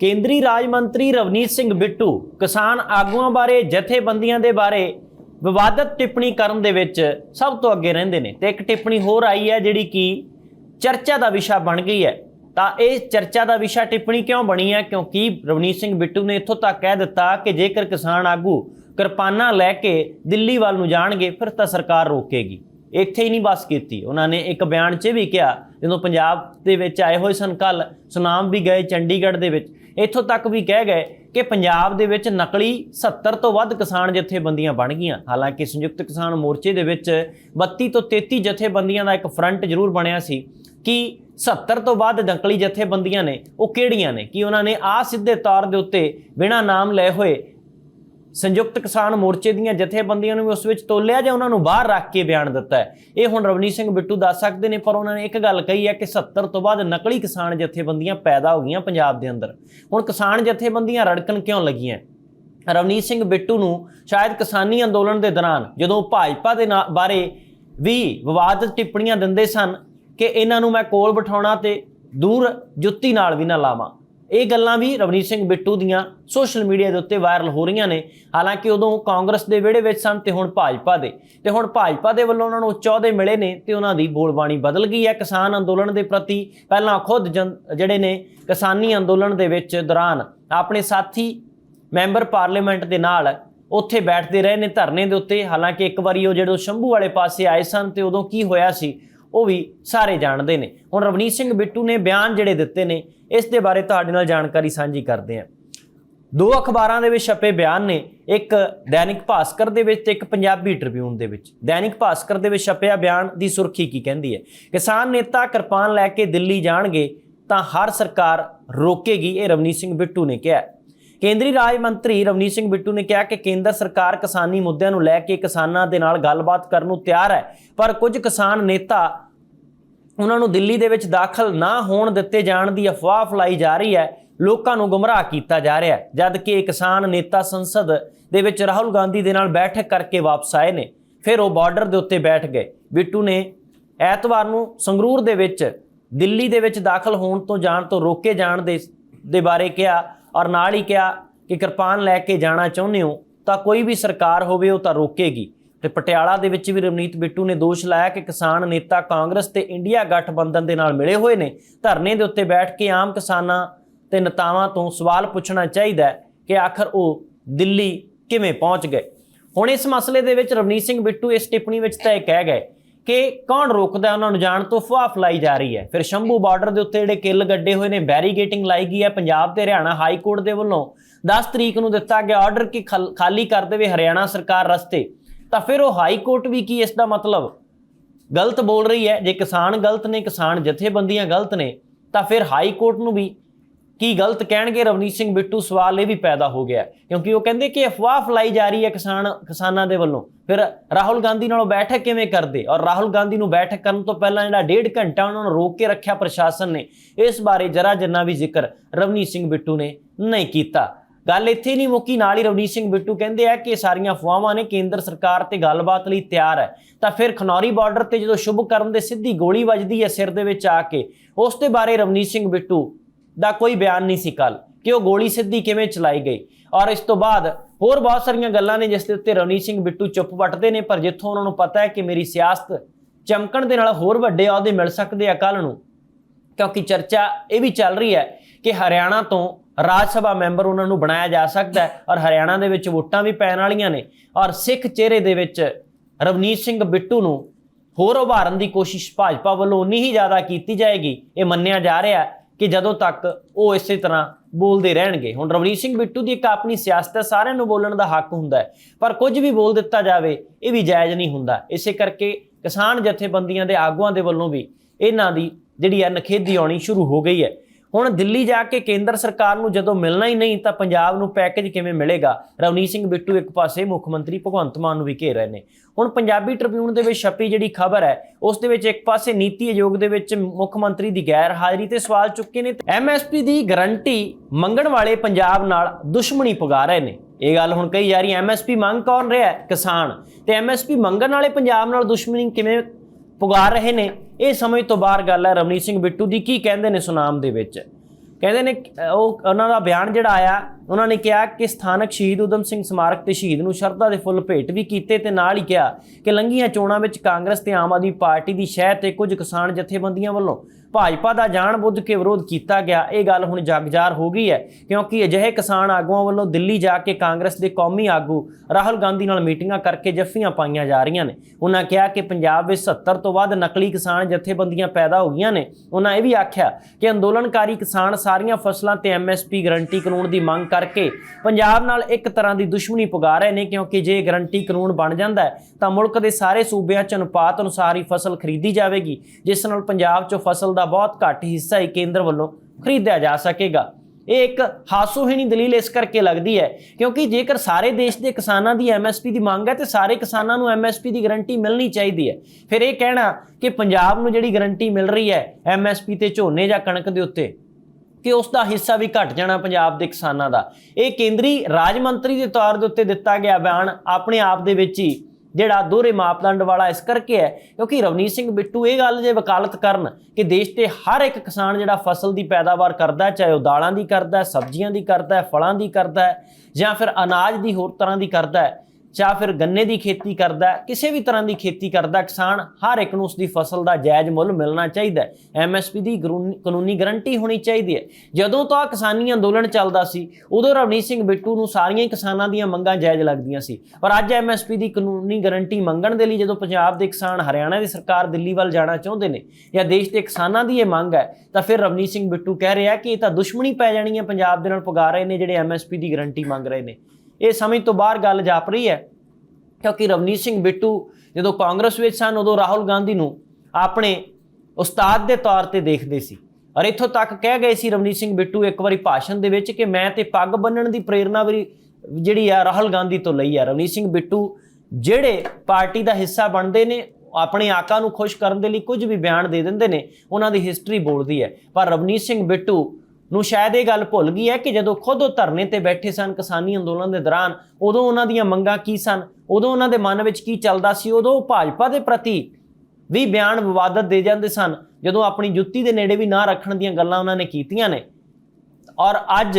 ਕੇਂਦਰੀ ਰਾਜ ਮੰਤਰੀ ਰਵਨੀਤ ਸਿੰਘ ਬਿੱਟੂ ਕਿਸਾਨ ਆਗੂਆਂ ਬਾਰੇ ਜਥੇਬੰਦੀਆਂ ਦੇ ਬਾਰੇ ਵਿਵਾਦਤ ਟਿੱਪਣੀ ਕਰਨ ਦੇ ਵਿੱਚ ਸਭ ਤੋਂ ਅੱਗੇ ਰਹਿੰਦੇ ਨੇ। ਤੇ ਇੱਕ ਟਿੱਪਣੀ ਹੋਰ ਆਈ ਹੈ ਜਿਹੜੀ ਕਿ ਚਰਚਾ ਦਾ ਵਿਸ਼ਾ ਬਣ ਗਈ ਹੈ। ਤਾਂ ਇਹ ਚਰਚਾ ਦਾ ਵਿਸ਼ਾ ਟਿੱਪਣੀ ਕਿਉਂ ਬਣੀ ਹੈ? ਕਿਉਂਕਿ ਰਵਨੀਤ ਸਿੰਘ ਬਿੱਟੂ ਨੇ ਇੱਥੋਂ ਤੱਕ ਕਹਿ ਦਿੱਤਾ ਕਿ ਜੇਕਰ ਕਿਸਾਨ ਆਗੂ ਕਿਰਪਾਨਾਂ ਲੈ ਕੇ ਦਿੱਲੀ ਵੱਲ ਨੂੰ ਜਾਣਗੇ, ਫਿਰ ਤਾਂ ਸਰਕਾਰ ਰੋਕੇਗੀ। ਇੱਥੇ ਹੀ ਨਹੀਂ ਬਸ ਕੀਤੀ। ਉਹਨਾਂ ਨੇ ਇੱਕ ਬਿਆਨ 'ਚ ਵੀ ਕਿਹਾ, ਜਦੋਂ ਪੰਜਾਬ ਦੇ ਵਿੱਚ ਆਏ ਹੋਏ ਸਨ ਕੱਲ ਸੁਨਾਮ ਵੀ ਗਏ ਚੰਡੀਗੜ੍ਹ ਦੇ ਵਿੱਚ। ਇੱਥੋਂ ਤੱਕ ਵੀ ਕਹਿ ਗਏ ਕਿ ਪੰਜਾਬ ਦੇ ਵਿੱਚ ਨਕਲੀ 70 ਤੋਂ ਵੱਧ ਕਿਸਾਨ ਜਥੇਬੰਦੀਆਂ ਬਣ ਗਈਆਂ। ਹਾਲਾਂਕਿ ਸੰਯੁਕਤ ਕਿਸਾਨ ਮੋਰਚੇ ਦੇ ਵਿੱਚ 32 ਤੋਂ 33 ਜਥੇਬੰਦੀਆਂ ਦਾ ਇੱਕ ਫਰੰਟ ਜ਼ਰੂਰ ਬਣਿਆ ਸੀ ਕਿ 70 ਤੋਂ ਵੱਧ ਨਕਲੀ ਜਥੇਬੰਦੀਆਂ ਨੇ, ਉਹ ਕਿਹੜੀਆਂ ਨੇ? ਕਿ ਉਹਨਾਂ ਨੇ ਆ ਸਿੱਧੇ ਤੌਰ ਦੇ ਉੱਤੇ ਬਿਨਾਂ ਨਾਮ ਲਏ ਹੋਏ ਸੰਯੁਕਤ ਕਿਸਾਨ ਮੋਰਚੇ ਦੀਆਂ ਜਥੇਬੰਦੀਆਂ ਨੂੰ ਵੀ ਉਸ ਵਿੱਚ ਤੋਲਿਆ ਜਾਂ ਉਹਨਾਂ ਨੂੰ ਬਾਹਰ ਰੱਖ ਕੇ ਬਿਆਨ ਦਿੱਤਾ ਹੈ। ਇਹ ਹੁਣ ਰਵਨੀਤ ਸਿੰਘ ਬਿੱਟੂ ਦੱਸ ਸਕਦੇ ਨੇ, ਪਰ ਉਹਨਾਂ ਨੇ ਇੱਕ ਗੱਲ ਕਹੀ ਹੈ ਕਿ 70 ਤੋਂ ਬਾਅਦ ਨਕਲੀ ਕਿਸਾਨ ਜਥੇਬੰਦੀਆਂ ਪੈਦਾ ਹੋ ਗਈਆਂ ਪੰਜਾਬ ਦੇ ਅੰਦਰ। ਹੁਣ ਕਿਸਾਨ ਜਥੇਬੰਦੀਆਂ ਰੜਕਣ ਕਿਉਂ ਲੱਗੀਆਂ? ਰਵਨੀਤ ਸਿੰਘ ਬਿੱਟੂ ਨੂੰ ਸ਼ਾਇਦ ਕਿਸਾਨੀ ਅੰਦੋਲਨ ਦੇ ਦੌਰਾਨ ਜਦੋਂ ਭਾਜਪਾ ਦੇ ਨਾ- ਬਾਰੇ ਵੀ ਵਿਵਾਦਤ ਟਿੱਪਣੀਆਂ ਦਿੰਦੇ ਸਨ ਕਿ ਇਹਨਾਂ ਨੂੰ ਮੈਂ ਕੋਲ ਬਿਠਾਉਣਾ ਤੇ ਦੂਰ ਜੁੱਤੀ ਨਾਲ ਵੀ ਨਾ ਲਾਵਾਂ। ਇਹ ਗੱਲਾਂ ਵੀ ਰਵਨੀਤ ਸਿੰਘ ਬਿੱਟੂ ਦੀਆਂ ਸੋਸ਼ਲ ਮੀਡੀਆ ਦੇ ਉੱਤੇ ਵਾਇਰਲ ਹੋ ਰਹੀਆਂ ਨੇ। ਹਾਲਾਂਕਿ ਉਦੋਂ ਕਾਂਗਰਸ ਦੇ ਵਿਹੜੇ ਵਿੱਚ ਸਨ ਤੇ ਹੁਣ ਭਾਜਪਾ ਦੇ। ਤੇ ਹੁਣ ਭਾਜਪਾ ਦੇ ਵੱਲੋਂ ਉਹਨਾਂ ਨੂੰ ਚੌਦੇ ਮਿਲੇ ਨੇ ਤੇ ਉਹਨਾਂ ਦੀ ਬੋਲਬਾਣੀ ਬਦਲ ਗਈ ਹੈ। ਕਿਸਾਨ ਅੰਦੋਲਨ ਦੇ ਪ੍ਰਤੀ ਪਹਿਲਾਂ ਖੁਦ ਜਨ- ਜਿਹੜੇ ਨੇ ਕਿਸਾਨੀ ਅੰਦੋਲਨ ਦੇ ਵਿੱਚ ਦੌਰਾਨ ਆਪਣੇ ਸਾਥੀ ਮੈਂਬਰ ਪਾਰਲੀਮੈਂਟ ਦੇ ਨਾਲ ਉੱਥੇ ਬੈਠਦੇ ਰਹੇ ਨੇ ਧਰਨੇ ਦੇ ਉੱਤੇ। ਹਾਲਾਂਕਿ ਇੱਕ ਵਾਰੀ ਉਹ ਜਦੋਂ ਸ਼ੰਭੂ ਵਾਲੇ ਪਾਸੇ ਆਏ ਸਨ ਤੇ ਉਦੋਂ ਕੀ ਹੋਇਆ ਸੀ? ਉਹ ਵੀ ਸਾਰੇ ਜਾਣਦੇ ਨੇ। ਹੁਣ ਰਵਨੀਤ ਸਿੰਘ ਬਿੱਟੂ ਨੇ ਬਿਆਨ ਜਿਹੜੇ ਦਿੱਤੇ ਨੇ, ਇਸ ਦੇ ਬਾਰੇ ਤੁਹਾਡੇ ਨਾਲ ਜਾਣਕਾਰੀ ਸਾਂਝੀ ਕਰਦੇ ਹਾਂ। ਦੋ ਅਖਬਾਰਾਂ ਦੇ ਵਿੱਚ ਛਪੇ ਬਿਆਨ ਨੇ, ਇੱਕ ਦੈਨਿਕ ਭਾਸਕਰ ਦੇ ਵਿੱਚ ਤੇ ਇੱਕ ਪੰਜਾਬੀ ਟ੍ਰਿਬਿਊਨ ਦੇ ਵਿੱਚ। ਦੈਨਿਕ ਭਾਸਕਰ ਦੇ ਵਿੱਚ ਛਪਿਆ ਬਿਆਨ ਦੀ ਸੁਰਖੀ ਕੀ ਕਹਿੰਦੀ ਹੈ? ਕਿਸਾਨ ਨੇਤਾ ਕਿਰਪਾਨ ਲੈ ਕੇ ਦਿੱਲੀ ਜਾਣਗੇ ਤਾਂ ਹਰ ਸਰਕਾਰ ਰੋਕੇਗੀ, ਇਹ ਰਵਨੀਤ ਸਿੰਘ ਬਿੱਟੂ ਨੇ ਕਿਹਾ ਕੇਂਦਰੀ ਰਾਜ ਮੰਤਰੀ ਰਵਨੀਤ ਸਿੰਘ ਬਿੱਟੂ ਨੇ ਕਿਹਾ ਕਿ ਕੇਂਦਰ ਸਰਕਾਰ ਕਿਸਾਨੀ ਮੁੱਦਿਆਂ ਨੂੰ ਲੈ ਕੇ ਕਿਸਾਨਾਂ ਦੇ ਨਾਲ ਗੱਲਬਾਤ ਕਰਨ ਨੂੰ ਤਿਆਰ ਹੈ, ਪਰ ਕੁਝ ਕਿਸਾਨ ਨੇਤਾ ਉਹਨਾਂ ਨੂੰ ਦਿੱਲੀ ਦੇ ਵਿੱਚ ਦਾਖਲ ਨਾ ਹੋਣ ਦਿੱਤੇ ਜਾਣ ਦੀ ਅਫਵਾਹ ਫੈਲਾਈ ਜਾ ਰਹੀ ਹੈ, ਲੋਕਾਂ ਨੂੰ ਗੁੰਮਰਾਹ ਕੀਤਾ ਜਾ ਰਿਹਾ ਹੈ ਜਦ ਕਿ ਕਿਸਾਨ ਨੇਤਾ ਸੰਸਦ ਦੇ ਵਿੱਚ ਰਾਹੁਲ ਗਾਂਧੀ ਦੇ ਨਾਲ ਬੈਠਕ ਕਰਕੇ ਵਾਪਸ ਆਏ ਨੇ, ਫਿਰ ਉਹ ਬਾਰਡਰ ਦੇ ਉੱਤੇ ਬੈਠ ਗਏ। ਬਿੱਟੂ ਨੇ ਐਤਵਾਰ ਨੂੰ ਸੰਗਰੂਰ ਦੇ ਵਿੱਚ ਦਿੱਲੀ ਦੇ ਵਿੱਚ ਦਾਖਲ ਹੋਣ ਤੋਂ ਜਾਣ ਤੋਂ ਰੋਕੇ ਜਾਣ ਦੇ ਦੇ ਬਾਰੇ ਕਿਹਾ ਔਰ ਨਾਲ ਹੀ ਕਿਹਾ ਕਿ ਕਿਰਪਾਨ ਲੈ ਕੇ ਜਾਣਾ ਚਾਹੁੰਦੇ ਹੋ ਤਾਂ ਕੋਈ ਵੀ ਸਰਕਾਰ ਹੋਵੇ ਉਹ ਤਾਂ ਰੋਕੇਗੀ। ਤੇ ਪਟਿਆਲਾ ਦੇ ਵਿੱਚ ਵੀ ਰਵਨੀਤ ਬਿੱਟੂ ਨੇ ਦੋਸ਼ ਲਾਇਆ ਕਿ ਕਿਸਾਨ ਨੇਤਾ ਕਾਂਗਰਸ ਤੇ ਇੰਡੀਆ ਗਠਬੰਧਨ ਦੇ ਨਾਲ ਮਿਲੇ ਹੋਏ ਨੇ। ਧਰਨੇ ਦੇ ਉੱਤੇ ਬੈਠ ਕੇ ਆਮ ਕਿਸਾਨਾਂ ਤੇ ਨੇਤਾਵਾਂ ਤੋਂ ਸਵਾਲ ਪੁੱਛਣਾ ਚਾਹੀਦਾ ਕਿ ਆਖਰ ਉਹ ਦਿੱਲੀ ਕਿਵੇਂ ਪਹੁੰਚ ਗਏ। ਹੁਣ ਇਸ ਮਸਲੇ ਦੇ ਵਿੱਚ ਰਵਨੀਤ ਸਿੰਘ ਬਿੱਟੂ ਇਸ ਟਿੱਪਣੀ ਵਿੱਚ ਤਾਂ ਇਹ ਕਹਿ ਗਏ ਕਿ ਕੌਣ ਰੋਕਦਾ ਉਹਨਾਂ ਨੂੰ ਜਾਣ ਤੋਂ ਅਫਵਾਹ ਫੈਲਾਈ ਜਾ ਰਹੀ ਹੈ। ਫਿਰ ਸ਼ੰਭੂ ਬਾਰਡਰ ਦੇ ਉੱਤੇ ਜਿਹੜੇ ਕਿੱਲ ਗੱਡੇ ਹੋਏ ਨੇ ਬੈਰੀਗੇਟਿੰਗ ਲਾਈ ਗਈ ਹੈ ਪੰਜਾਬ ਤੇ ਹਰਿਆਣਾ ਹਾਈ ਕੋਰਟ ਦੇ ਵੱਲੋਂ। 10 ਤਰੀਕ ਨੂੰ ਦਿੱਤਾ ਗਿਆ ਆਰਡਰ ਕਿ ਖਾਲੀ ਕਰ ਦੇਵੇ ਹਰਿਆਣਾ ਸਰਕਾਰ ਰਸਤੇ। ਤਾਂ ਫਿਰ ਉਹ ਹਾਈ ਕੋਰਟ ਵੀ ਕੀ ਇਸ ਦਾ ਮਤਲਬ? ਗਲਤ ਬੋਲ ਰਹੀ ਹੈ। ਜੇ ਕਿਸਾਨ ਗਲਤ ਨੇ, ਕਿਸਾਨ ਜਥੇਬੰਦੀਆਂ ਗਲਤ ਨੇ, ਤਾਂ ਫਿਰ ਹਾਈ ਕੋਰਟ ਨੂੰ ਵੀ ਕੀ ਗਲਤ ਕਹਿਣਗੇ? ਰਵਨੀਤ ਸਿੰਘ ਬਿੱਟੂ, ਸਵਾਲ ਇਹ ਵੀ ਪੈਦਾ ਹੋ ਗਿਆ ਕਿਉਂਕਿ ਉਹ ਕਹਿੰਦੇ ਕਿ ਅਫਵਾਹ ਫੈਲਾਈ ਜਾ ਰਹੀ ਹੈ ਕਿਸਾਨ, ਕਿਸਾਨਾਂ ਦੇ ਵੱਲੋਂ। ਫਿਰ ਰਾਹੁਲ ਗਾਂਧੀ ਨਾਲੋਂ ਬੈਠਕ ਕਿਵੇਂ ਕਰਦੇ? ਔਰ ਰਾਹੁਲ ਗਾਂਧੀ ਨੂੰ ਬੈਠਕ ਕਰਨ ਤੋਂ ਪਹਿਲਾਂ ਜਿਹੜਾ ਡੇਢ ਘੰਟਾ ਉਹਨਾਂ ਨੂੰ ਰੋਕ ਕੇ ਰੱਖਿਆ ਪ੍ਰਸ਼ਾਸਨ ਨੇ, ਇਸ ਬਾਰੇ ਜਰਾ ਜਿੰਨਾ ਵੀ ਜ਼ਿਕਰ ਰਵਨੀਤ ਸਿੰਘ ਬਿੱਟੂ ਨੇ ਨਹੀਂ ਕੀਤਾ। ਗੱਲ ਇੱਥੇ ਨਹੀਂ ਮੁੱਕੀ, ਨਾਲ ਹੀ ਰਵਨੀਤ ਸਿੰਘ ਬਿੱਟੂ ਕਹਿੰਦੇ ਆ ਕਿ ਸਾਰੀਆਂ ਅਫਵਾਹਾਂ ਨੇ, ਕੇਂਦਰ ਸਰਕਾਰ ਤੇ ਗੱਲਬਾਤ ਲਈ ਤਿਆਰ ਹੈ। ਤਾਂ ਫਿਰ ਖਨੌਰੀ ਬਾਰਡਰ ਤੇ ਜਦੋਂ ਸ਼ੁਭ ਕਰਨ ਦੇ ਸਿੱਧੀ ਗੋਲੀ ਵੱਜਦੀ ਹੈ ਸਿਰ ਦੇ ਵਿੱਚ ਆ ਕੇ, ਉਸ ਦੇ ਬਾਰੇ ਰਵਨੀਤ ਸਿੰਘ ਬਿੱਟੂ ਦਾ ਕੋਈ ਬਿਆਨ ਨਹੀਂ ਸੀ ਕੱਲ ਕਿ ਉਹ ਗੋਲੀ ਸਿੱਧੀ ਕਿਵੇਂ ਚਲਾਈ ਗਈ। ਔਰ ਇਸ ਤੋਂ ਬਾਅਦ ਹੋਰ ਬਹੁਤ ਸਾਰੀਆਂ ਗੱਲਾਂ ਨੇ ਜਿਸ ਦੇ ਉੱਤੇ ਰਵਨੀਤ ਸਿੰਘ ਬਿੱਟੂ ਚੁੱਪ ਵੱਟਦੇ ਨੇ, ਪਰ ਜਿੱਥੋਂ ਉਹਨਾਂ ਨੂੰ ਪਤਾ ਹੈ ਕਿ ਮੇਰੀ ਸਿਆਸਤ ਚਮਕਣ ਦੇ ਨਾਲ ਹੋਰ ਵੱਡੇ ਅਹੁਦੇ ਮਿਲ ਸਕਦੇ ਆ ਕੱਲ ਨੂੰ, ਕਿਉਂਕਿ ਚਰਚਾ ਇਹ ਵੀ ਚੱਲ ਰਹੀ ਹੈ ਕਿ ਹਰਿਆਣਾ ਤੋਂ ਰਾਜ ਸਭਾ ਮੈਂਬਰ ਉਹਨਾਂ ਨੂੰ ਬਣਾਇਆ ਜਾ ਸਕਦਾ ਹੈ ਔਰ ਹਰਿਆਣਾ ਦੇ ਵਿੱਚ ਵੋਟਾਂ ਵੀ ਪੈਣ ਵਾਲੀਆਂ ਨੇ। ਔਰ ਸਿੱਖ ਚਿਹਰੇ ਦੇ ਵਿੱਚ ਰਵਨੀਤ ਸਿੰਘ ਬਿੱਟੂ ਨੂੰ ਹੋਰ ਉਭਾਰਨ ਦੀ ਕੋਸ਼ਿਸ਼ ਭਾਜਪਾ ਵੱਲੋਂ ਉਨੀ ਹੀ ਜ਼ਿਆਦਾ ਕੀਤੀ ਜਾਏਗੀ, ਇਹ ਮੰਨਿਆ ਜਾ ਰਿਹਾ ਹੈ। ਕਿ ਜਦੋਂ ਤੱਕ ਉਹ ਇਸੇ ਤਰ੍ਹਾਂ ਬੋਲਦੇ ਰਹਿਣਗੇ। ਹੁਣ ਰਵਨੀਤ ਸਿੰਘ ਬਿੱਟੂ ਦੀ ਇੱਕ ਆਪਣੀ ਸਿਆਸਤ ਹੈ, ਸਾਰਿਆਂ ਨੂੰ ਬੋਲਣ ਦਾ ਹੱਕ ਹੁੰਦਾ ਹੈ, ਪਰ ਕੁਝ ਵੀ ਬੋਲ ਦਿੱਤਾ ਜਾਵੇ, ਇਹ ਵੀ ਜਾਇਜ਼ ਨਹੀਂ ਹੁੰਦਾ। ਇਸੇ ਕਰਕੇ ਕਿਸਾਨ ਜਥੇਬੰਦੀਆਂ ਦੇ ਆਗੂਆਂ ਦੇ ਵੱਲੋਂ ਵੀ ਇਹਨਾਂ ਦੀ ਜਿਹੜੀ ਹੈ ਨਖੇਦੀ ਆਉਣੀ ਸ਼ੁਰੂ ਹੋ ਗਈ ਹੈ। ਹੁਣ ਦਿੱਲੀ ਜਾ ਕੇ ਕੇਂਦਰ ਸਰਕਾਰ ਨੂੰ ਜਦੋਂ ਮਿਲਣਾ ਹੀ ਨਹੀਂ, ਤਾਂ ਪੰਜਾਬ ਨੂੰ ਪੈਕੇਜ ਕਿਵੇਂ ਮਿਲੇਗਾ? ਰਵਨੀਤ ਸਿੰਘ ਬਿੱਟੂ ਇੱਕ ਪਾਸੇ, ਮੁੱਖ ਮੰਤਰੀ ਭਗਵੰਤ ਮਾਨ ਨੂੰ ਵੀ ਘੇਰ ਰਹੇ ਨੇ। ਹੁਣ ਪੰਜਾਬੀ ਟ੍ਰਿਬਿਊਨ ਦੇ ਵਿੱਚ ਛਪੀ ਜਿਹੜੀ ਖਬਰ ਹੈ, ਉਸ ਦੇ ਵਿੱਚ ਇੱਕ ਪਾਸੇ ਨੀਤੀ ਆਯੋਗ ਦੇ ਵਿੱਚ ਮੁੱਖ ਮੰਤਰੀ ਦੀ ਗੈਰ ਹਾਜ਼ਰੀ ਤੇ ਸਵਾਲ ਚੁੱਕੇ ਨੇ ਐਮਐਸਪੀ ਦੀ ਗਾਰੰਟੀ ਮੰਗਣ ਵਾਲੇ ਪੰਜਾਬ ਨਾਲ ਦੁਸ਼ਮਣੀ ਪੁਗਾ ਰਹੇ ਨੇ। ਇਹ ਗੱਲ ਹੁਣ ਕਹੀ ਜਾ ਰਹੀ ਹੈ ਐਮਐਸਪੀ ਮੰਗ ਕੌਣ ਰਿਹਾ ਹੈ? ਕਿਸਾਨ। ਤੇ ਐਮਐਸਪੀ ਮੰਗਣ ਵਾਲੇ ਪੰਜਾਬ ਨਾਲ ਦੁਸ਼ਮਣੀ ਕਿਵੇਂ ਪੁਗਾ ਰਹੇ ਨੇ? ਇਹ ਸਮਝ ਤੋਂ ਬਾਹਰ ਗੱਲ ਹੈ ਰਵਨੀਤ ਸਿੰਘ ਬਿੱਟੂ ਦੀ, ਕੀ ਕਹਿੰਦੇ ਨੇ ਸੁਨਾਮ ਦੇ ਵਿੱਚ? ਕਹਿੰਦੇ ਨੇ, ਉਹ ਉਹਨਾਂ ਦਾ ਬਿਆਨ ਜਿਹੜਾ ਆਇਆ, ਉਹਨਾਂ ਨੇ ਕਿਹਾ ਕਿ ਸਥਾਨਕ ਸ਼ਹੀਦ ਉਦਮ ਸਿੰਘ ਸਮਾਰਕ ਤੇ ਸ਼ਹੀਦ ਨੂੰ ਸ਼ਰਧਾ ਦੇ ਫੁੱਲ ਭੇਟ ਵੀ ਕੀਤੇ ਤੇ ਨਾਲ ਹੀ ਕਿਹਾ ਕਿ ਲੰਘੀਆਂ ਚੋਣਾਂ ਵਿੱਚ ਕਾਂਗਰਸ ਤੇ ਆਮ ਆਦਮੀ ਪਾਰਟੀ ਦੀ ਸ਼ਹਿ ਤੇ ਕੁਝ ਕਿਸਾਨ ਜਥੇਬੰਦੀਆਂ ਵੱਲੋਂ ਭਾਜਪਾ ਦਾ ਜਾਣਬੁੱਝ ਕੇ ਵਿਰੋਧ ਕੀਤਾ ਗਿਆ। ਇਹ ਗੱਲ ਹੁਣ ਜਗਜਾਰ ਹੋ ਗਈ ਹੈ, ਕਿਉਂਕਿ ਅਜਿਹੇ ਕਿਸਾਨ ਆਗੂਆਂ ਵੱਲੋਂ ਦਿੱਲੀ ਜਾ ਕੇ ਕਾਂਗਰਸ ਦੇ ਕੌਮੀ ਆਗੂ ਰਾਹੁਲ ਗਾਂਧੀ ਨਾਲ ਮੀਟਿੰਗਾਂ ਕਰਕੇ ਜੱਫੀਆਂ ਪਾਈਆਂ ਜਾ ਰਹੀਆਂ ਨੇ। ਉਹਨਾਂ ਕਿਹਾ ਕਿ ਪੰਜਾਬ ਵਿੱਚ 70 ਤੋਂ ਵੱਧ ਨਕਲੀ ਕਿਸਾਨ ਜਥੇਬੰਦੀਆਂ ਪੈਦਾ ਹੋ ਗਈਆਂ ਨੇ। ਉਹਨਾਂ ਇਹ ਵੀ ਆਖਿਆ ਕਿ ਅੰਦੋਲਨਕਾਰੀ ਕਿਸਾਨ ਸਾਰੀਆਂ ਫਸਲਾਂ ਤੇ ਐਮਐਸਪੀ ਗਰੰਟੀ ਕਾਨੂੰਨ ਦੀ ਮੰਗ ਕਰਕੇ ਪੰਜਾਬ ਨਾਲ ਇੱਕ ਤਰ੍ਹਾਂ ਦੀ ਦੁਸ਼ਮਣੀ ਪੁਗਾ ਰਹੇ ਨੇ, ਕਿਉਂਕਿ ਜੇ ਗਰੰਟੀ ਕਾਨੂੰਨ ਬਣ ਜਾਂਦਾ ਹੈ, ਤਾਂ ਮੁਲਕ ਦੇ ਸਾਰੇ ਸੂਬਿਆਂ 'ਚ ਅਨੁਪਾਤ ਅਨੁਸਾਰ ਹੀ ਫਸਲ ਖਰੀਦੀ ਜਾਵੇਗੀ, ਜਿਸ ਨਾਲ ਪੰਜਾਬ 'ਚੋਂ ਫਸਲ ਦਾ ਬਹੁਤ ਘੱਟ ਹਿੱਸਾ ਹੀ ਕੇਂਦਰ ਵੱਲੋਂ ਖਰੀਦਿਆ ਜਾ ਸਕੇਗਾ। ਇਹ ਇੱਕ ਹਾਸੋਹੀਣੀ ਦਲੀਲ ਇਸ ਕਰਕੇ ਲੱਗਦੀ ਹੈ ਕਿਉਂਕਿ ਜੇਕਰ ਸਾਰੇ ਦੇਸ਼ ਦੇ ਕਿਸਾਨਾਂ ਦੀ ਐਮਐਸਪੀ ਦੀ ਮੰਗ ਹੈ ਤੇ ਸਾਰੇ ਕਿਸਾਨਾਂ ਨੂੰ ਐਮਐਸਪੀ ਦੀ ਗਾਰੰਟੀ ਮਿਲਣੀ ਚਾਹੀਦੀ ਹੈ। ਫਿਰ ਇਹ ਕਹਿਣਾ ਕਿ ਪੰਜਾਬ ਨੂੰ ਜਿਹੜੀ ਗਾਰੰਟੀ ਮਿਲ ਰਹੀ ਹੈ ਐਮਐਸਪੀ ਤੇ ਝੋਨੇ ਜਾਂ ਕਣਕ ਦੇ ਉੱਤੇ, ਕਿ ਉਸ ਦਾ ਹਿੱਸਾ ਵੀ ਘਟ ਜਾਣਾ ਪੰਜਾਬ ਦੇ ਕਿਸਾਨਾਂ ਦਾ। ਇਹ ਕੇਂਦਰੀ ਰਾਜ ਮੰਤਰੀ ਦੇ ਤੌਰ ਦੇ ਉੱਤੇ ਦਿੱਤਾ ਗਿਆ ਬਿਆਨ ਆਪਣੇ ਆਪ ਦੇ ਵਿੱਚ ਹੀ ਜਿਹੜਾ ਦੋਹਰੇ ਮਾਪਦੰਡ ਵਾਲਾ ਇਸ ਕਰਕੇ ਹੈ, ਕਿਉਂਕਿ ਰਵਨੀਤ ਸਿੰਘ ਬਿੱਟੂ ਇਹ ਗੱਲ ਜੇ ਵਕਾਲਤ ਕਰਨ ਕਿ ਦੇਸ਼ ਤੇ ਹਰ ਇੱਕ ਕਿਸਾਨ ਜਿਹੜਾ ਫਸਲ ਦੀ ਪੈਦਾਵਾਰ ਕਰਦਾ ਚਾਹੇ ਉਹ ਦਾਲਾਂ ਦੀ ਕਰਦਾ ਸਬਜ਼ੀਆਂ ਦੀ ਕਰਦਾ ਫਲਾਂ ਦੀ ਕਰਦਾ ਜਾਂ ਫਿਰ ਅਨਾਜ ਦੀ ਹੋਰ ਤਰ੍ਹਾਂ ਦੀ ਕਰਦਾ ਹੈ ਜਾਂ ਫਿਰ ਗੰਨੇ ਦੀ ਖੇਤੀ ਕਰਦਾ ਕਿਸੇ ਵੀ ਤਰ੍ਹਾਂ ਦੀ ਖੇਤੀ ਕਰਦਾ ਕਿਸਾਨ ਹਰ ਇੱਕ ਨੂੰ ਉਸ ਦੀ ਫਸਲ ਦਾ ਜਾਇਜ਼ ਮੁੱਲ ਮਿਲਣਾ ਚਾਹੀਦਾ ਹੈ। ਐਮਐਸਪੀ ਦੀ ਗਰੂਨ- ਕਾਨੂੰਨੀ ਗਰੰਟੀ ਹੋਣੀ ਚਾਹੀਦੀ ਹੈ। ਜਦੋਂ ਤੋਂ ਆ ਕਿਸਾਨੀ ਅੰਦੋਲਨ ਚੱਲਦਾ ਸੀ, ਉਦੋਂ ਰਵਨੀਤ ਸਿੰਘ ਬਿੱਟੂ ਨੂੰ ਸਾਰੀਆਂ ਹੀ ਕਿਸਾਨਾਂ ਦੀਆਂ ਮੰਗਾਂ ਜਾਇਜ਼ ਲੱਗਦੀਆਂ ਸੀ। ਪਰ ਅੱਜ ਐਮਐਸਪੀ ਦੀ ਕਾਨੂੰਨੀ ਗਰੰਟੀ ਮੰਗਣ ਦੇ ਲਈ ਜਦੋਂ ਪੰਜਾਬ ਦੇ ਕਿਸਾਨ ਹਰਿਆਣਾ ਦੀ ਸਰਕਾਰ ਦਿੱਲੀ ਵੱਲ ਜਾਣਾ ਚਾਹੁੰਦੇ ਨੇ ਜਾਂ ਦੇਸ਼ ਦੇ ਕਿਸਾਨਾਂ ਦੀ ਇਹ ਮੰਗ ਹੈ, ਤਾਂ ਫਿਰ ਰਵਨੀਤ ਸਿੰਘ ਬਿੱਟੂ ਕਹਿ ਰਿਹਾ ਕਿ ਇਹ ਤਾਂ ਦੁਸ਼ਮਣੀ ਪੈ ਜਾਣੀ ਹੈ, ਪੰਜਾਬ ਦੇ ਨਾਲ ਪੁਗਾ ਰਹੇ ਨੇ ਜਿਹੜੇ ਐਮਐਸਪੀ ਦੀ ਗਰੰਟੀ ਮੰਗ ਰਹੇ ਨੇ। ਇਹ ਸਮਝ ਤੋਂ ਬਾਹਰ ਗੱਲ ਜਾਪ ਰਹੀ ਹੈ। ਕਿਉਂਕਿ ਰਵਨੀਤ ਸਿੰਘ ਬਿੱਟੂ ਜਦੋਂ ਕਾਂਗਰਸ ਵਿੱਚ ਸਨ, ਉਦੋਂ ਰਾਹੁਲ ਗਾਂਧੀ ਨੂੰ ਆਪਣੇ ਉਸਤਾਦ ਦੇ ਤੌਰ ਤੇ ਦੇਖਦੇ ਸੀ। ਔਰ ਇੱਥੋਂ ਤੱਕ ਕਹਿ ਗਏ ਸੀ ਰਵਨੀਤ ਸਿੰਘ ਬਿੱਟੂ ਇੱਕ ਵਾਰੀ ਭਾਸ਼ਣ ਦੇ ਵਿੱਚ ਕਿ ਮੈਂ ਤੇ ਪੱਗ ਬੰਨਣ ਦੀ ਪ੍ਰੇਰਣਾ ਵੀ ਜਿਹੜੀ ਆ ਰਾਹੁਲ ਗਾਂਧੀ ਤੋਂ ਲਈ ਆ। ਰਵਨੀਤ ਸਿੰਘ ਬਿੱਟੂ ਜਿਹੜੇ ਪਾਰਟੀ ਦਾ ਹਿੱਸਾ ਬਣਦੇ ਨੇ, ਆਪਣੇ ਆਕਾ ਨੂੰ ਖੁਸ਼ ਕਰਨ ਦੇ ਲਈ ਕੁਝ ਵੀ ਬਿਆਨ ਦੇ ਦਿੰਦੇ ਨੇ, ਉਹਨਾਂ ਦੀ ਹਿਸਟਰੀ ਬੋਲਦੀ ਹੈ। ਪਰ ਰਵਨੀਤ ਸਿੰਘ ਬਿੱਟੂ ਨੂੰ ਸ਼ਾਇਦ ਇਹ ਗੱਲ ਭੁੱਲ ਗਈ ਹੈ ਕਿ ਜਦੋਂ ਖੁਦ ਉਹ ਧਰਨੇ ਤੇ ਬੈਠੇ ਸਨ ਕਿਸਾਨੀ ਅੰਦੋਲਨ ਦੇ ਦੌਰਾਨ, ਉਦੋਂ ਉਹਨਾਂ ਦੀਆਂ ਮੰਗਾਂ ਕੀ ਸਨ? ਉਦੋਂ ਉਹਨਾਂ ਦੇ ਮਨ ਵਿੱਚ ਕੀ ਚੱਲਦਾ ਸੀ? ਉਦੋਂ ਭਾਜਪਾ ਦੇ ਪ੍ਰਤੀ ਵੀ ਬਿਆਨ ਵਿਵਾਦਤ ਦੇ ਜਾਂਦੇ ਸਨ, ਜਦੋਂ ਆਪਣੀ ਜੁੱਤੀ ਦੇ ਨੇੜੇ ਵੀ ਨਾ ਰੱਖਣ ਦੀਆਂ ਗੱਲਾਂ ਉਹਨਾਂ ਨੇ ਕੀਤੀਆਂ ਨੇ। ਔਰ ਅੱਜ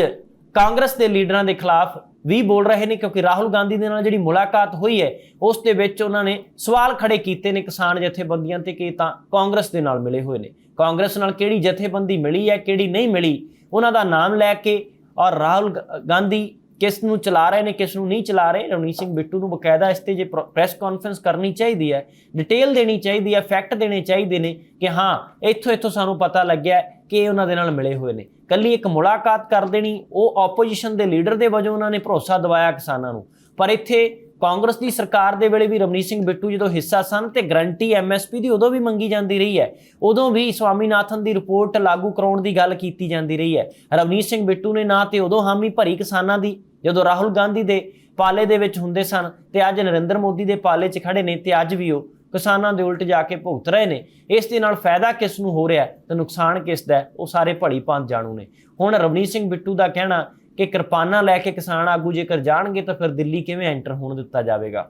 ਕਾਂਗਰਸ ਦੇ ਲੀਡਰਾਂ ਦੇ ਖਿਲਾਫ ਵੀ ਬੋਲ ਰਹੇ ਨੇ, ਕਿਉਂਕਿ ਰਾਹੁਲ ਗਾਂਧੀ ਦੇ ਨਾਲ ਜਿਹੜੀ ਮੁਲਾਕਾਤ ਹੋਈ ਹੈ, ਉਸ ਦੇ ਵਿੱਚ ਉਹਨਾਂ ਨੇ ਸਵਾਲ ਖੜੇ ਕੀਤੇ ਨੇ ਕਿਸਾਨ ਜਥੇਬੰਦੀਆਂ ਤੇ ਕਿ ਤਾਂ ਕਾਂਗਰਸ ਦੇ ਨਾਲ ਮਿਲੇ ਹੋਏ ਨੇ। ਕਾਂਗਰਸ ਨਾਲ ਕਿਹੜੀ ਜਥੇਬੰਦੀ ਮਿਲੀ ਹੈ, ਕਿਹੜੀ ਨਹੀਂ ਮਿਲੀ ਉਹਨਾਂ ਦਾ ਨਾਮ ਲੈ ਕੇ ਔਰ ਰਾਹੁਲ ਗ- ਗਾਂਧੀ ਕਿਸ ਨੂੰ ਚਲਾ ਰਹੇ ਨੇ, ਕਿਸ ਨੂੰ ਨਹੀਂ ਚਲਾ ਰਹੇ ਰਵਨੀਤ ਸਿੰਘ ਬਿੱਟੂ ਨੂੰ ਬਕਾਇਦਾ ਇਸ ਤੇ ਜੇ ਪ੍ਰੈਸ ਕਾਨਫਰੰਸ ਕਰਨੀ ਚਾਹੀਦੀ ਹੈ ਡਿਟੇਲ ਦੇਣੀ ਚਾਹੀਦੀ ਹੈ ਫੈਕਟ ਦੇਣੇ ਚਾਹੀਦੇ ਨੇ ਕਿ ਹਾਂ, ਇੱਥੋਂ ਇੱਥੋਂ ਸਾਨੂੰ ਪਤਾ ਲੱਗਿਆ ਕਿ ਉਹਨਾਂ ਦੇ ਨਾਲ ਮਿਲੇ ਹੋਏ ਨੇ। ਕੱਲੀ ਇੱਕ ਮੁਲਾਕਾਤ ਕਰ ਦੇਣੀ, ਉਹ ਆਪੋਜੀਸ਼ਨ ਦੇ ਲੀਡਰ ਦੇ ਵਜੋਂ ਉਹਨਾਂ ਨੇ ਭਰੋਸਾ ਦਿਵਾਇਆ ਕਿਸਾਨਾਂ ਨੂੰ। ਪਰ ਇੱਥੇ ਕਾਂਗਰਸ ਦੀ ਸਰਕਾਰ ਦੇ ਵੇਲੇ ਵੀ ਰਵਨੀਤ ਸਿੰਘ ਬਿੱਟੂ ਜਦੋਂ ਹਿੱਸਾ ਸਨ ਤੇ ਗਰੰਟੀ ਐਮਐਸਪੀ ਦੀ ਉਦੋਂ ਵੀ ਮੰਗੀ ਜਾਂਦੀ ਰਹੀ ਹੈ, ਉਦੋਂ ਵੀ ਸਵਾਮੀਨਾਥਨ ਦੀ ਰਿਪੋਰਟ ਲਾਗੂ ਕਰਾਉਣ ਦੀ ਗੱਲ ਕੀਤੀ ਜਾਂਦੀ ਰਹੀ ਹੈ। ਰਵਨੀਤ ਸਿੰਘ ਬਿੱਟੂ ਨੇ ਨਾ ਤੇ ਉਦੋਂ ਹਾਮੀ ਭਰੀ ਕਿਸਾਨਾਂ ਦੀ, ਜਦੋਂ ਰਾਹੁਲ ਗਾਂਧੀ ਦੇ ਪਾਲੇ ਦੇ ਵਿੱਚ ਹੁੰਦੇ ਸਨ ਤੇ ਅੱਜ ਨਰਿੰਦਰ ਮੋਦੀ ਦੇ ਪਾਲੇ 'ਚ ਖੜੇ ਨੇ ਤੇ ਅੱਜ ਵੀ ਉਹ ਕਿਸਾਨਾਂ ਦੇ ਉਲਟ ਜਾ ਕੇ ਭੁਗਤ ਰਹੇ ਨੇ। ਇਸ ਦੇ ਨਾਲ ਫਾਇਦਾ ਕਿਸ ਨੂੰ ਹੋ ਰਿਹਾ ਹੈ ਤੇ ਨੁਕਸਾਨ ਕਿਸ ਦਾ ਉਹ ਸਾਰੇ ਭਲੀ ਭਾਂਤ ਜਾਣੂ ਨੇ। ਹੁਣ ਰਵਨੀਤ ਸਿੰਘ ਬਿੱਟੂ ਦਾ ਕਹਿਣਾ ਕਿ ਕਿਰਪਾਨਾਂ ਲੈ ਕੇ ਕਿਸਾਨ ਆਗੂ ਜੇਕਰ ਜਾਣਗੇ ਤਾਂ ਫਿਰ ਦਿੱਲੀ ਕਿਵੇਂ ਐਂਟਰ ਹੋਣ ਦਿੱਤਾ ਜਾਵੇਗਾ?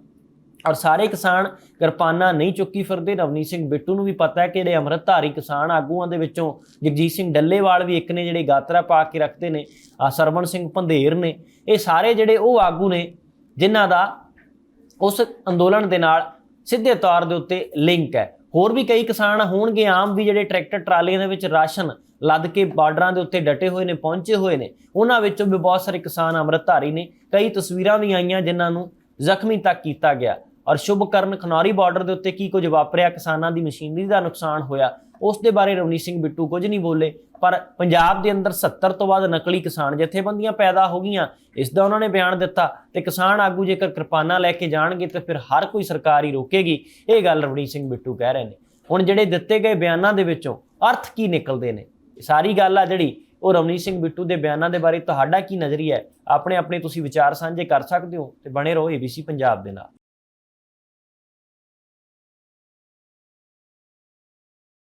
ਔਰ ਸਾਰੇ ਕਿਸਾਨ ਕਿਰਪਾਨਾਂ ਨਹੀਂ ਚੁੱਕੀ ਫਿਰਦੇ ਰਵਨੀਤ ਸਿੰਘ ਬਿੱਟੂ ਨੂੰ ਵੀ ਪਤਾ ਹੈ ਕਿ ਜਿਹੜੇ ਅੰਮ੍ਰਿਤਧਾਰੀ ਕਿਸਾਨ ਆਗੂਆਂ ਦੇ ਵਿੱਚੋਂ ਜਗਜੀਤ ਸਿੰਘ ਡੱਲੇਵਾਲ ਵੀ ਇੱਕ ਨੇ ਜਿਹੜੇ ਗਾਤਰਾ ਪਾ ਕੇ ਰੱਖਦੇ ਨੇ, ਆ ਸਰਵਣ ਸਿੰਘ ਪੰਧੇਰ ਨੇ, ਇਹ ਸਾਰੇ ਜਿਹੜੇ ਉਹ ਆਗੂ ਨੇ ਜਿਨ੍ਹਾਂ ਦਾ ਉਸ ਅੰਦੋਲਨ ਦੇ ਨਾਲ ਸਿੱਧੇ ਤੌਰ ਦੇ ਉੱਤੇ ਲਿੰਕ ਹੈ। ਹੋਰ ਵੀ ਕਈ ਕਿਸਾਨ ਹੋਣਗੇ, ਆਮ ਵੀ ਜਿਹੜੇ ਟਰੈਕਟਰ ਟਰਾਲੀਆਂ ਦੇ ਵਿੱਚ ਰਾਸ਼ਨ ਲੱਦ ਕੇ ਬਾਰਡਰਾਂ ਦੇ ਉੱਤੇ ਡਟੇ ਹੋਏ ਨੇ, ਪਹੁੰਚੇ ਹੋਏ ਨੇ। ਉਹਨਾਂ ਵਿੱਚੋਂ ਵੀ ਬਹੁਤ ਸਾਰੇ ਕਿਸਾਨ ਅੰਮ੍ਰਿਤਧਾਰੀ ਨੇ। ਕਈ ਤਸਵੀਰਾਂ ਵੀ ਆਈਆਂ ਜਿਨ੍ਹਾਂ ਨੂੰ ਜ਼ਖਮੀ ਤੱਕ ਕੀਤਾ ਗਿਆ। ਔਰ ਸ਼ੁਭਕਰਨ ਖਨੌਰੀ ਬਾਰਡਰ ਦੇ ਉੱਤੇ ਕੀ ਕੁਝ ਵਾਪਰਿਆ, ਕਿਸਾਨਾਂ ਦੀ ਮਸ਼ੀਨਰੀ ਦਾ ਨੁਕਸਾਨ ਹੋਇਆ, ਉਸ ਦੇ ਬਾਰੇ ਰਵਨੀਤ ਸਿੰਘ ਬਿੱਟੂ ਕੁਝ ਨਹੀਂ ਬੋਲੇ। ਪਰ ਪੰਜਾਬ ਦੇ ਅੰਦਰ 70 ਤੋਂ ਵੱਧ ਨਕਲੀ ਕਿਸਾਨ ਜਥੇਬੰਦੀਆਂ ਪੈਦਾ ਹੋ ਗਈਆਂ। ਇਸ ਦਾ ਉਹਨਾਂ ਨੇ ਬਿਆਨ ਦਿੱਤਾ ਤੇ ਕਿਸਾਨ ਆਗੂ ਜੇਕਰ ਕਿਰਪਾਨਾਂ ਲੈ ਕੇ ਜਾਣਗੇ ਤਾਂ ਫਿਰ ਹਰ ਕੋਈ ਸਰਕਾਰ ਹੀ ਰੋਕੇਗੀ। ਇਹ ਗੱਲ ਰਵਨੀਤ ਸਿੰਘ ਬਿੱਟੂ ਕਹਿ ਰਹੇ ਨੇ। ਹੁਣ ਜਿਹੜੇ ਦਿੱਤੇ ਗਏ ਬਿਆਨਾਂ ਦੇ ਵਿੱਚੋਂ ਅਰਥ ਕੀ ਨਿਕਲਦੇ ਨੇ? ਸਾਰੀ ਗੱਲ ਆ ਜਿਹੜੀ, ਉਹ ਰਵਨੀਤ ਸਿੰਘ ਬਿੱਟੂ ਦੇ ਬਿਆਨਾਂ ਦੇ ਬਾਰੇ ਤੁਹਾਡਾ ਕੀ ਨਜ਼ਰੀਆ ਹੈ? ਆਪਣੇ ਆਪਣੇ ਤੁਸੀਂ ਵਿਚਾਰ ਸਾਂਝੇ ਕਰ ਸਕਦੇ ਹੋ ਤੇ ਬਣੇ ਰਹੋ ਏਬੀਸੀ ਪੰਜਾਬ ਦੇ ਨਾਲ।